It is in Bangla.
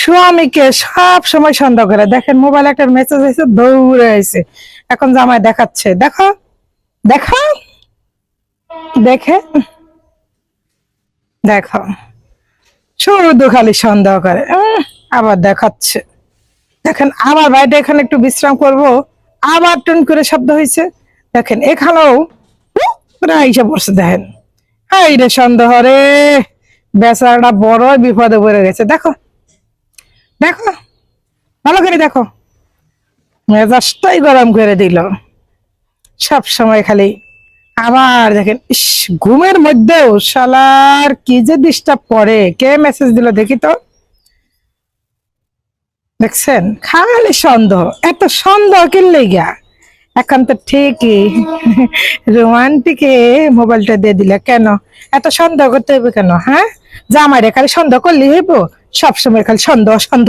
স্বামীকে সব সময় সন্দেহ করে। দেখেন মোবাইল একটা মেসেজ এসে দৌড়ে আইছে। এখন জামাই দেখাচ্ছে। দেখো দেখো, দেখে, দেখো। শুধু খালি সন্দেহ করে। আবার দেখাচ্ছে। দেখেন আবার বাইরে এখানে একটু বিশ্রাম করব। আবার টুন করে শব্দ হয়েছে দেখেন, এখানেও প্রায় পড়ছে, দেখেন। এই রে সন্দেহ রে। বেচারাটা বড় বিপদে পড়ে গেছে। দেখো দেখো, ভালো করে দেখো। মেজাজটাই গরম করে দিল। সব সময় খালি আবার দেখেন, ইস, ঘুমের মধ্যেও শালার কি যে ডিস্টার্ব করে। কে মেসেজ দিল দেখি তো? দেখছেন? খালি সন্দেহ। এত সন্দেহ কিনলে গিয়া এখন তো ঠিকই। রোমান্টিকে মোবাইলটা দিয়ে দিলে কেন? এত সন্দেহ করতে হবে কেন হ্যাঁ? জামাইরে খালি সন্দেহ করলে হইব। সবসময় খালি সন্দেহ সন্দেহ।